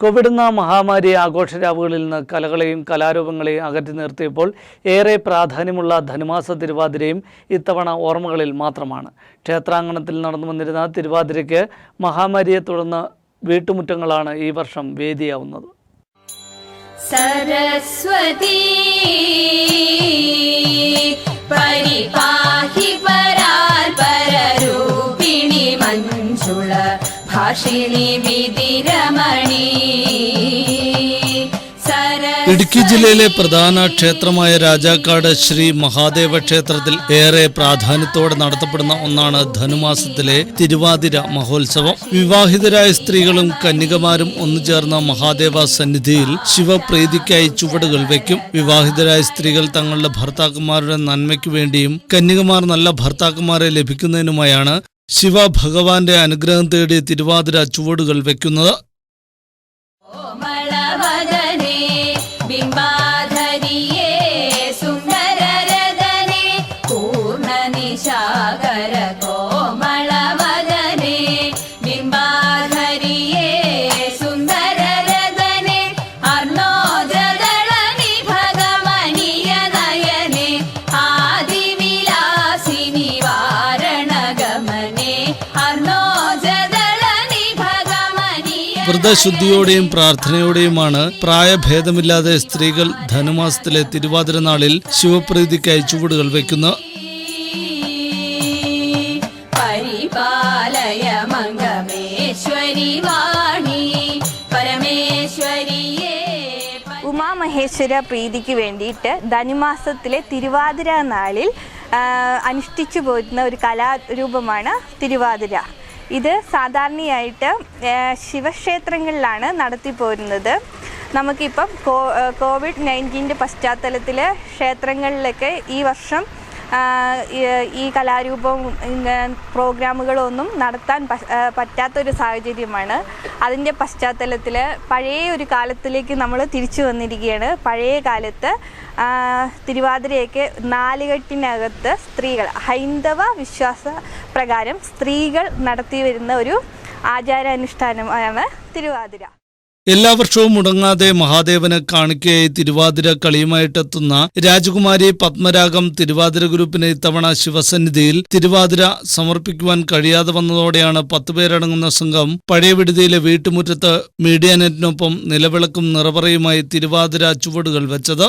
Covid എന്ന മഹാമാരി ആഘോഷരാവുകളിൽ നിന്ന് കലകളെയും കലാരൂപങ്ങളെയും അകറ്റി നിർത്തിയപ്പോൾ ഏറെ പ്രാധാന്യമുള്ള ധനുമാസ തിരുവാതിരയും ഇത്തവണ ഓർമ്മകളിൽ മാത്രമാണ്. ക്ഷേത്രാങ്കണത്തിൽ നടന്നു വന്നിരുന്ന തിരുവാതിരയ്ക്ക് മഹാമാരിയെ തുടർന്ന് വീട്ടുമുറ്റങ്ങളാണ് ഈ വർഷം വേദിയാവുന്നത്. സരസ്വതീ ഇടുക്കി ജില്ലയിലെ പ്രധാന ക്ഷേത്രമായ രാജാക്കാട് ശ്രീ മഹാദേവ ക്ഷേത്രത്തിൽ ഏറെ പ്രാധാന്യത്തോടെ നടത്തപ്പെടുന്ന ഒന്നാണ് ധനുമാസത്തിലെ തിരുവാതിര മഹോത്സവം. വിവാഹിതരായ സ്ത്രീകളും കന്യകമാരും ഒന്നുചേർന്ന മഹാദേവ സന്നിധിയിൽ ശിവപ്രീതിക്കായി ചുവടുകൾ വയ്ക്കും വിവാഹിതരായ സ്ത്രീകൾ തങ്ങളുടെ ഭർത്താക്കന്മാരുടെ നന്മയ്ക്കു വേണ്ടിയും കന്യകമാർ നല്ല ഭർത്താക്കന്മാരെ ലഭിക്കുന്നതിനുമായാണ് ശിവ ഭഗവാന്റെ അനുഗ്രഹം തേടി തിരുവാതിര ചുവടുകൾ വയ്ക്കുന്നത് വ്രതശുദ്ധിയോടെയും പ്രാർത്ഥനയോടെയുമാണ് പ്രായഭേദമില്ലാതെ സ്ത്രീകൾ ധനുമാസത്തിലെ തിരുവാതിര നാളിൽ ശിവപ്രീതിക്കായി ചുവടുകൾ വയ്ക്കുന്നത്. പരിപാലയ മംഗമേശ്വരി വാണി പരമേശ്വരിയേ ഉമാമഹേശ്വര പ്രീതിക്ക് വേണ്ടിയിട്ട് ധനുമാസത്തിലെ തിരുവാതിര നാളിൽ അനുഷ്ഠിച്ചു പോരുന്ന ഒരു കലാരൂപമാണ് തിരുവാതിര. ഇത് സാധാരണയായിട്ട് ശിവക്ഷേത്രങ്ങളിലാണ് നടത്തിപ്പോരുന്നത്. നമുക്കിപ്പം കോവിഡ് നയന്റീന്റെ പശ്ചാത്തലത്തിൽ ക്ഷേത്രങ്ങളിലൊക്കെ ഈ വർഷം ഈ- കലാരൂപവും പ്രോഗ്രാമുകളൊന്നും നടത്താൻ പറ്റാത്തൊരു സാഹചര്യമാണ്. അതിന്റെ പശ്ചാത്തലത്തിൽ പഴയ ഒരു കാലത്തിലേക്ക് നമ്മൾ തിരിച്ചു വന്നിരിക്കുകയാണ്. പഴയ കാലത്ത് തിരുവാതിരയൊക്കെ നാലുകെട്ടിനകത്ത് സ്ത്രീകൾ ഹൈന്ദവ വിശ്വാസ പ്രകാരം സ്ത്രീകൾ നടത്തി വരുന്ന ഒരു ആചാരാനുഷ്ഠാനമാണ് തിരുവാതിര. എല്ലാ വർഷവും മുടങ്ങാതെ മഹാദേവനെ കാണിക്കയായി തിരുവാതിര കളിയുമായിട്ടെത്തുന്ന രാജകുമാരി പത്മരാഗം തിരുവാതിര ഗ്രൂപ്പിന് ഇത്തവണ ശിവസന്നിധിയിൽ തിരുവാതിര സമർപ്പിക്കുവാൻ കഴിയാതെ വന്നതോടെയാണ് പത്തുപേരടങ്ങുന്ന സംഘം പഴയ വിടുതിയിലെ വീട്ടുമുറ്റത്ത് മീഡിയ നെറ്റിനൊപ്പം നിലവിളക്കും നിറവറയുമായി തിരുവാതിര ചുവടുകൾ വെച്ചത്.